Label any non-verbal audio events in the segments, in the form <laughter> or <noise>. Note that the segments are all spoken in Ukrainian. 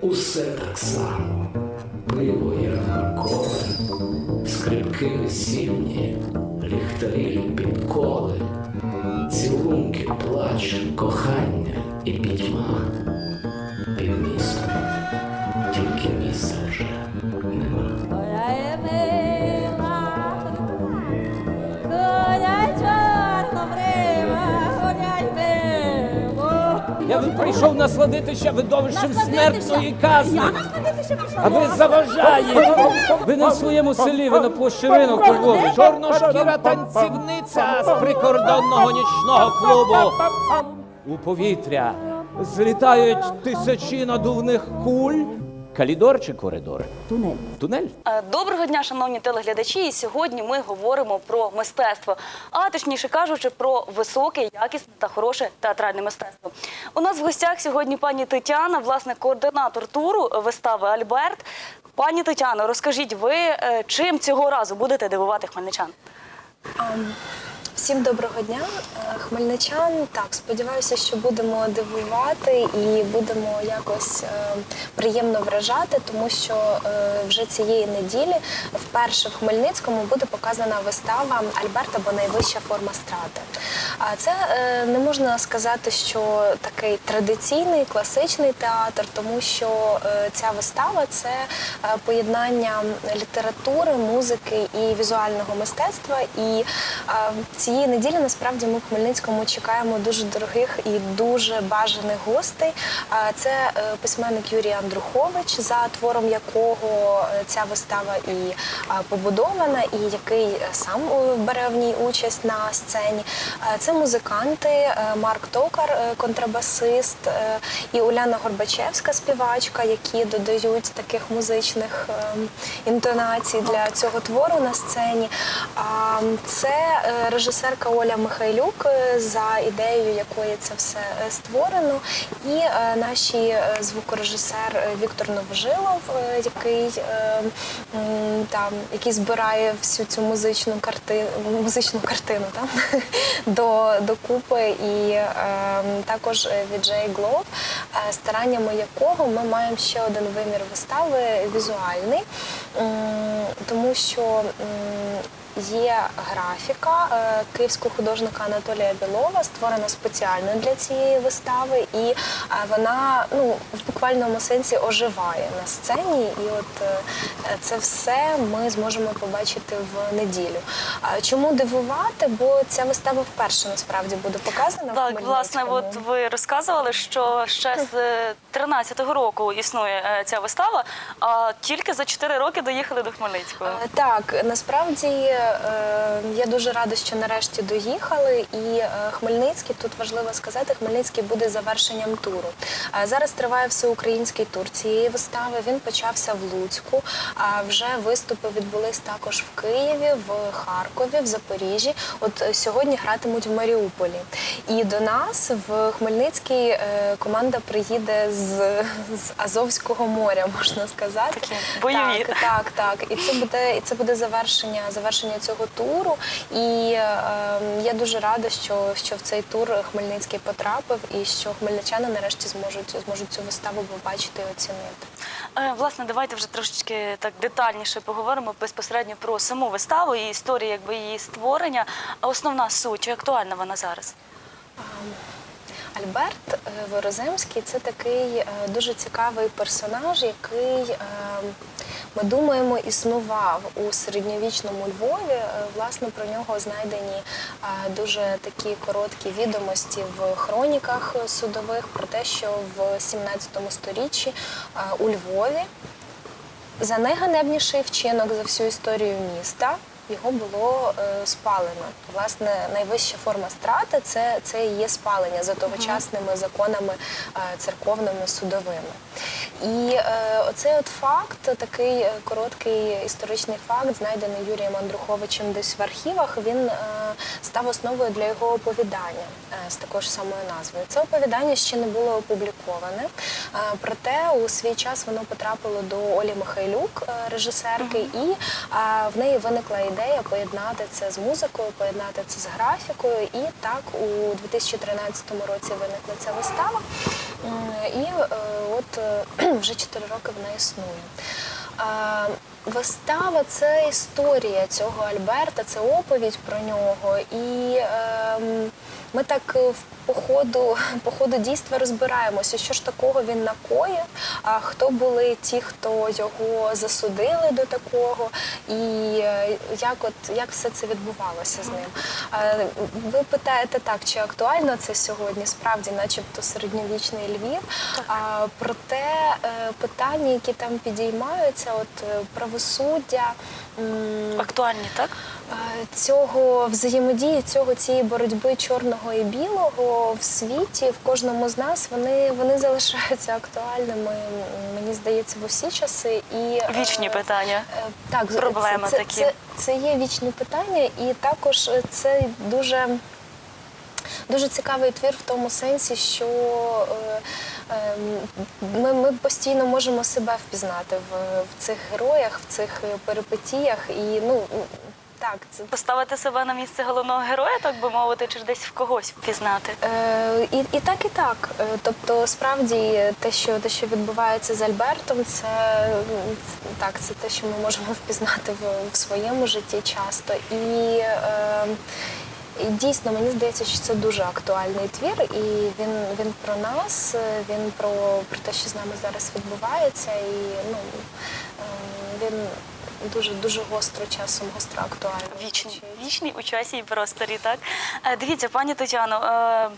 Усе так само. Пиво і ранкове, скрипки весільні, ліхтарі підколи, цілунки, плач, кохання і пітьма. Прийшов насладитися видовищем смертної казни. Я. А ви заважаєте. Ви на своєму селі, ви на площі ринок Львові. Чорношкіра танцівниця з прикордонного нічного клубу. У повітря злітають тисячі надувних куль. Калідор чи коридор? Тунель. Тунель? Е, Доброго дня, шановні телеглядачі. І сьогодні ми говоримо про мистецтво, а точніше кажучи, про високе, якісне та хороше театральне мистецтво. У нас в гостях сьогодні пані Тетяна, власне, координатор туру вистави Альберт. Пані Тетяно, розкажіть, ви е, чим цього разу будете дивувати хмельничан? Всім доброго дня, Е, хмельничан. Так, сподіваюся, що будемо дивувати і будемо якось е, приємно вражати, тому що е, вже цієї неділі вперше в Хмельницькому буде показана вистава Альберт або найвища форма страти. А це не можна сказати, що такий традиційний класичний театр, тому що ця вистава це поєднання літератури, музики і візуального мистецтва. І цієї неділі насправді ми в Хмельницькому чекаємо дуже дорогих і дуже бажаних гостей. Це е, письменник Юрій Андрухович, за твором якого е, ця вистава і побудована, і який е, сам бере в ній участь на сцені. Це музиканти Марк Токар, контрабасист, і Уляна Горбачевська, співачка, які додають таких музичних інтонацій для цього твору на сцені. Це е, режисерка Оля Михайлюк, е, за ідеєю якої це все е, створено, і е, наші звукорежисер Віктор Новожилов, який там який збирає всю цю музичну картину, музичну картину там <laughs> до, до купи, і також Віджей Глоб, стараннями якого ми маємо ще один вимір вистави візуальний, тому що Є графіка е, київського художника Анатолія Білова, створена спеціально для цієї вистави, і е, вона ну в буквальному сенсі оживає на сцені. І от е, це все ми зможемо побачити в неділю. Чому дивувати? Бо ця вистава вперше насправді буде показана. в Так, власне, от ви розказували, що ще з е, 13-го року існує ця вистава, а тільки за 4 роки доїхали до Хмельницького. Так, насправді я дуже рада, що нарешті доїхали. І е, Хмельницький тут важливо сказати, Хмельницький буде завершенням туру. Е, Зараз триває всеукраїнський тур цієї вистави. Він почався в Луцьку. А вже виступи відбулись також в Києві, в Харкові, в Запоріжжі. От е, сьогодні гратимуть в Маріуполі. І до нас в Хмельницький е, команда приїде з, з Азовського моря, можна сказати. Такі бойові. Так, так, так. І це буде і це буде завершення завершення цього туру. І е, я дуже рада, що, що в цей тур Хмельницький потрапив, і що хмельничани нарешті зможуть зможуть цю виставу побачити і оцінити. Е, Власне, давайте вже трошечки так детальніше поговоримо безпосередньо про саму виставу і історію якби її створення. Основна суть, чи актуальна вона зараз? Альберт е, Вороземський це такий е, дуже цікавий персонаж, який е, ми думаємо існував у середньовічному Львові. Власне про нього знайдені дуже такі короткі відомості в хроніках судових про те, що в 17 сторіччі у Львові за найганебніший вчинок за всю історію міста. Його було е, спалено. Власне, найвища форма страти це, це і є спалення за тогочасними законами е, церковними судовими. І е, оцей от факт, такий е, короткий історичний факт, знайдений Юрієм Андруховичем десь в архівах, він е, став основою для його оповідання е, з такою ж самою назвою. Це оповідання ще не було опубліковане, е, проте у свій час воно потрапило до Олі Михайлюк, е, режисерки, і е, в неї виникла ідея поєднати це з музикою, поєднати це з графікою. І так у 2013 році виникла ця вистава. М, І е, от е, <clears throat> вже 4 роки вона існує. Вистава це історія цього Альберта, це оповідь про нього. І ем, ми так е, в по ходу, <laughs> по ходу дійства розбираємося, що ж такого він накоїв, а хто були ті, хто його засудили до такого, і е, як от як все це відбувалося з ним. Ви питаєте так, чи актуально це сьогодні? Справді, начебто, середньовічний Львів. А, проте е, питання, які там підіймаються, от правосуддя. Актуальні, так? Цього взаємодії, цього цієї боротьби чорного і білого в світі, в кожному з нас вони, вони залишаються актуальними. Мені здається, в усі часи і е, Вічні питання. е, Так, Проблеми це, такі. Це, це є вічні питання, і також це дуже. Дуже цікавий твір в тому сенсі, що е, е, ми, ми постійно можемо себе впізнати в, в цих героях, в цих перипетіях. І ну так, це Поставити себе на місце головного героя, так би мовити, чи десь в когось впізнати. Е, і, і так, і так. Е, Тобто, справді, те, що те, що відбувається з Альбертом, це так, це те, що ми можемо впізнати в, в своєму житті часто. І, е, і дійсно мені здається, що це дуже актуальний твір, і він, він про нас, він про, про те, що з нами зараз відбувається, і ну, е, він дуже дуже гостро часом гостро актуальний. Вічний, вічний у часі і просторі, так? Е, Дивіться, пані Тетяно, е,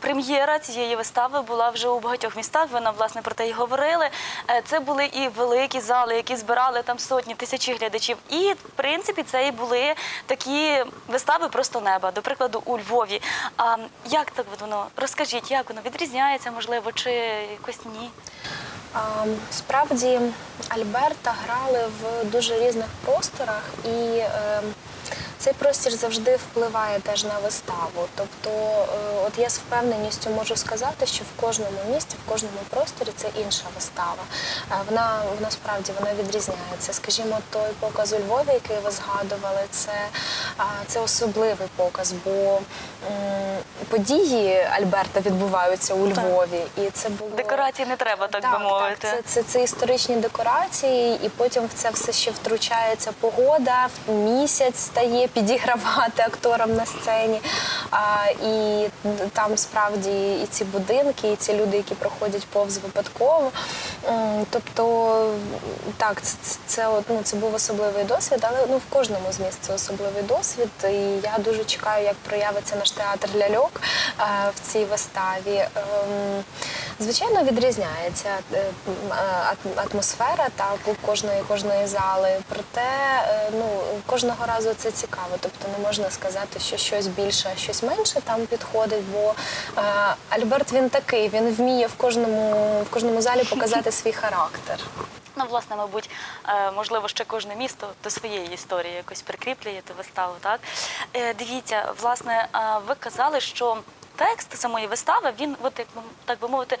прем'єра цієї вистави була вже у багатьох містах. Ви нам, власне, про те й говорили. Е, Це були і великі зали, які збирали там сотні, тисячі глядачів. І, в принципі, це і були такі вистави просто неба, до прикладу, у Львові. А як так воно? Розкажіть, як воно відрізняється, можливо, чи якось ні? Справді Альберта грали в дуже різних просторах, і е, цей простір завжди впливає теж на виставу. Тобто, е, от я з впевненістю можу сказати, що в кожному місті, в кожному просторі це інша вистава. Е, Вона, вона справді вона відрізняється. Скажімо, той показ у Львові, який ви згадували, це, це особливий показ, бо події Альберта відбуваються у Львові, і це було Декорацій не треба, так, би мовити. Так, це, це, це історичні декорації, і потім в це все ще втручається погода, місяць стає підігравати акторам на сцені. А, і там справді і ці будинки, і ці люди, які проходять повз випадково. Тобто, так, це, це, це, ну, це був особливий досвід, але ну, в кожному з міст це особливий досвід. І я дуже чекаю, як проявиться наш театр ляльок е, в цій виставі. Ем, Звичайно, відрізняється е, е, ат- атмосфера так, у кожної кожної зали. Проте ну, кожного разу це цікаво. Тобто не можна сказати, що щось більше, а щось менше там підходить, бо Альберт він такий, він вміє в кожному, в кожному залі показати свій характер. Ну, власне, мабуть, е, можливо, ще кожне місто до своєї історії якось прикріплює ту виставу. Так Е, дивіться, власне, е, ви казали, що текст самої вистави він, от як так би мовити,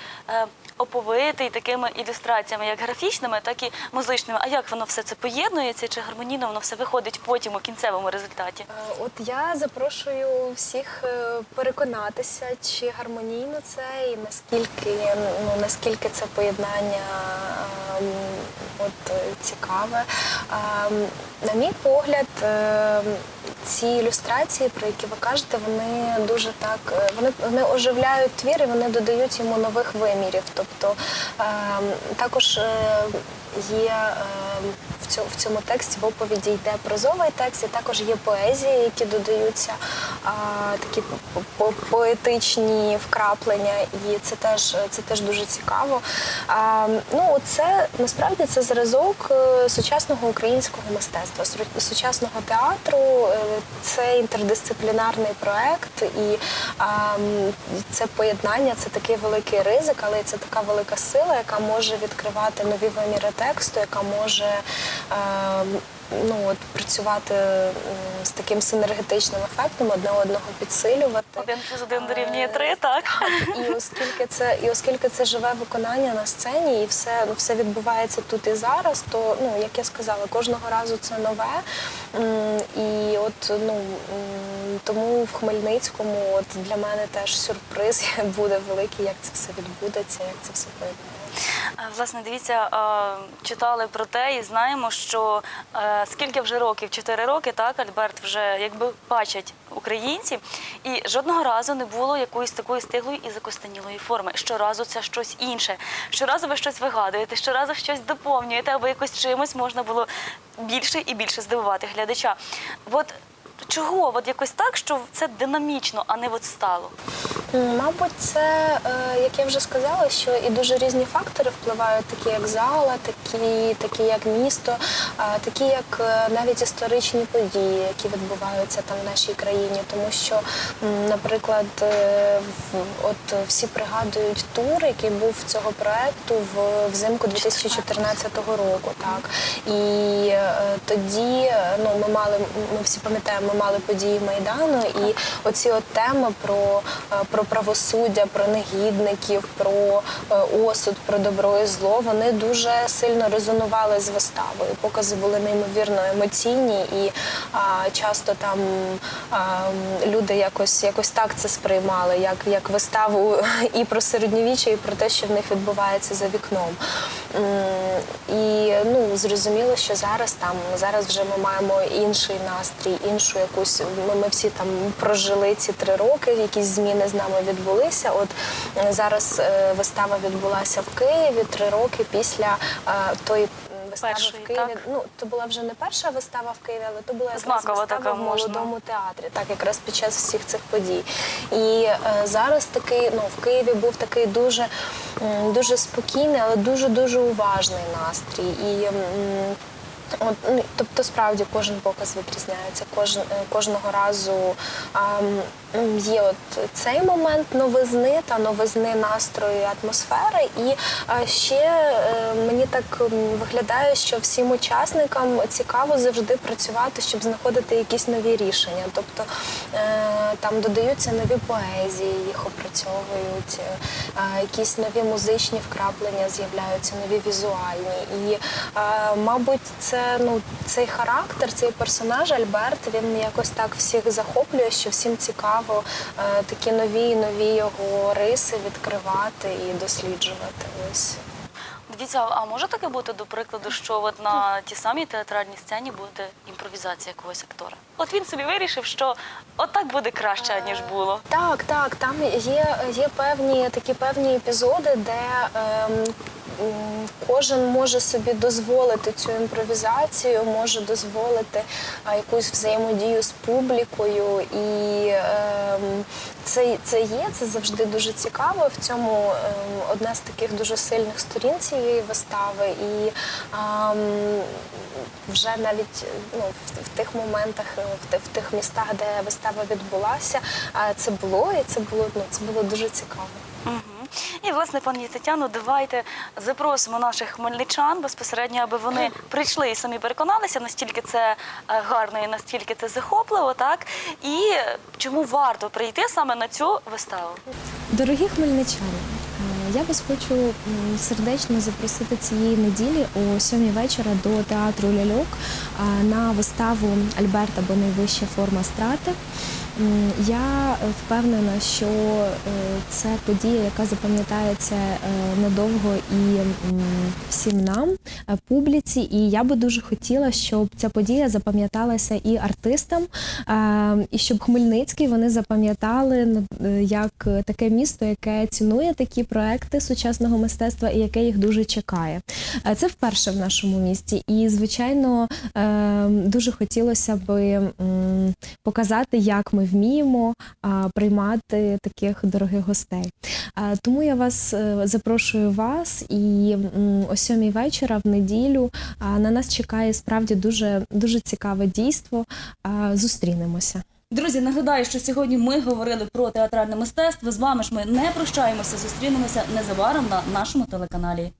оповитий такими ілюстраціями, як графічними, так і музичними. А як воно все це поєднується? Чи гармонійно воно все виходить потім у кінцевому результаті? От я запрошую всіх переконатися, чи гармонійно це і наскільки ну наскільки це поєднання от е, цікаве. Ем, На мій погляд, ем, ці ілюстрації, про які ви кажете, вони дуже так е, вони, вони оживляють твір і вони додають йому нових вимірів. Тобто ем, також е, є ем, в цьому, тексті в оповіді йде прозовий текст, і також є поезії, які додаються а, такі по- по- поетичні вкраплення, і це теж це теж дуже цікаво. А, ну, це насправді це зразок е, сучасного українського мистецтва, сучасного театру. Це інтердисциплінарний проект, і а, це поєднання, це такий великий ризик, але це така велика сила, яка може відкривати нові виміри тексту, яка може е, ну от працювати з таким синергетичним ефектом, одне одного підсилювати. Один плюс один дорівнює три, так? І оскільки це і оскільки це живе виконання на сцені, і все ну, все відбувається тут і зараз, то ну як я сказала, кожного разу це нове. І от ну тому в Хмельницькому, от для мене теж сюрприз <laughs> буде великий, як це все відбудеться, як це все поєднається. Е, Власне, дивіться, е, читали про те і знаємо, що е, скільки вже років, чотири роки, так, Альберт вже якби бачать українці, і жодного разу не було якоїсь такої стиглої і закостенілої форми. Щоразу це щось інше. Щоразу ви щось вигадуєте, щоразу щось доповнюєте, аби якось чимось можна було більше і більше здивувати глядача. От чого? От якось так, що це динамічно, а не от стало. Мабуть, це, е, як я вже сказала, що і дуже різні фактори впливають, такі як зала, такі, такі як місто, такі як е, навіть історичні події, які відбуваються там в нашій країні. Тому що, наприклад, е, от всі пригадують тур, який був цього проекту в взимку 2014 року. Так і тоді ну ми мали, ми всі пам'ятаємо, ми мали події майдану, і оці от теми про, е, про правосуддя, про негідників, про е, осуд, про добро і зло, вони дуже сильно резонували з виставою. Покази були неймовірно емоційні, і а, часто там а, люди якось якось так це сприймали, як, як виставу <laughs> і про середньовіччя, і про те, що в них відбувається за вікном. І ну зрозуміло, що зараз там зараз вже ми маємо інший настрій, іншу якусь. Ми, ми всі там прожили ці три роки, якісь зміни з нами відбулися. От е, зараз е, вистава відбулася в Києві три роки після е, тої. м, Вистави в Києві. так? Ну, то була вже не перша вистава в Києві, але то була якраз Знакова вистава така в можна. молодому театрі, так якраз під час всіх цих подій. І е, зараз такий, ну в Києві був такий дуже, м, дуже спокійний, але дуже дуже уважний настрій. І м, От, ну, тобто, справді кожен показ відрізняється. Кожен, е, кожного разу ам, є от цей момент новизни та новизни настрою і атмосфери. І ще е, мені так виглядає, що всім учасникам цікаво завжди працювати, щоб знаходити якісь нові рішення. Тобто е, там додаються нові поезії, їх опрацьовують, е, якісь нові музичні вкраплення з'являються, нові візуальні. І, мабуть, це ну цей характер, цей персонаж Альберт, він якось так всіх захоплює, що всім цікаво е, такі нові нові його риси відкривати і досліджувати. Ось. Дивіться, а може таке бути, до прикладу, що от на тій самій театральній сцені буде імпровізація якогось актора? От він собі вирішив, що отак буде краще, ніж було. Так, так, там є, є певні такі певні епізоди, де м, кожен може собі дозволити цю імпровізацію, може дозволити якусь взаємодію з публікою. І ем, це, це є, це завжди дуже цікаво. В цьому ем, одна з таких дуже сильних сторін цієї вистави. І ем, вже навіть ну, в, тих моментах, е, в, тих містах, де вистава відбулася, це було, і це було ну, це було дуже цікаво. І, власне, пані Тетяно, давайте запросимо наших хмельничан безпосередньо, аби вони прийшли і самі переконалися, настільки це е, гарно і настільки це захопливо, так? І чому варто прийти саме на цю виставу? Дорогі хмельничани, е, я вас хочу сердечно запросити цієї неділі о сьомій вечора до театру Ляльок е, на виставу Альберта, бо найвища форма страти. Я е, впевнена, що е, це подія, яка запам'ятається е, надовго і всім нам, публіці. І я би дуже хотіла, щоб ця подія запам'яталася і артистам, і щоб Хмельницький вони запам'ятали як таке місто, яке цінує такі проекти сучасного мистецтва і яке їх дуже чекає. Це вперше в нашому місті. І, звичайно, дуже хотілося би показати, як ми вміємо а, приймати таких дорогих гостей. Тому я вас е, запрошую вас і о сьомій вечора в неділю на нас чекає справді дуже дуже цікаве дійство. Зустрінемося. Друзі, нагадаю, що сьогодні ми говорили про театральне мистецтво. З вами ж ми не прощаємося, зустрінемося незабаром на нашому телеканалі.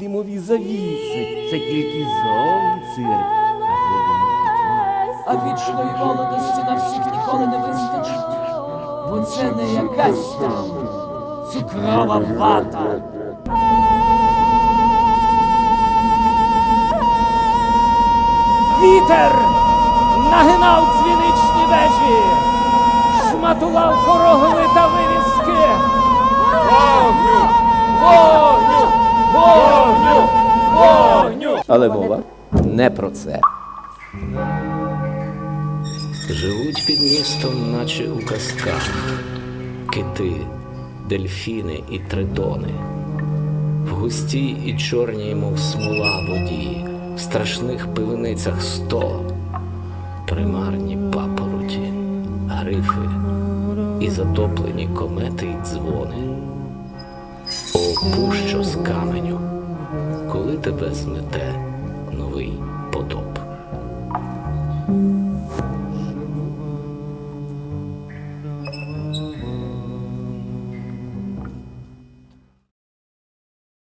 Фімові завіси. Це тільки зовні цирк, а пітьма. А вічної молодості на всіх ніколи не вистачить. Бо це не якась там цукрова вата. Вітер нагинав дзвіничні вежі, шматував корогови та вивіски. Вогню! Вогню! Вогню! Вогню! Але мова не про це. Живуть під містом, наче у казках, кити, дельфіни і тритони. В густій і чорній, мов смола воді, в страшних пивницях сто, примарні папороті, грифи і затоплені комети й дзвони. О, пущо з каменю, коли тебе змете новий потоп.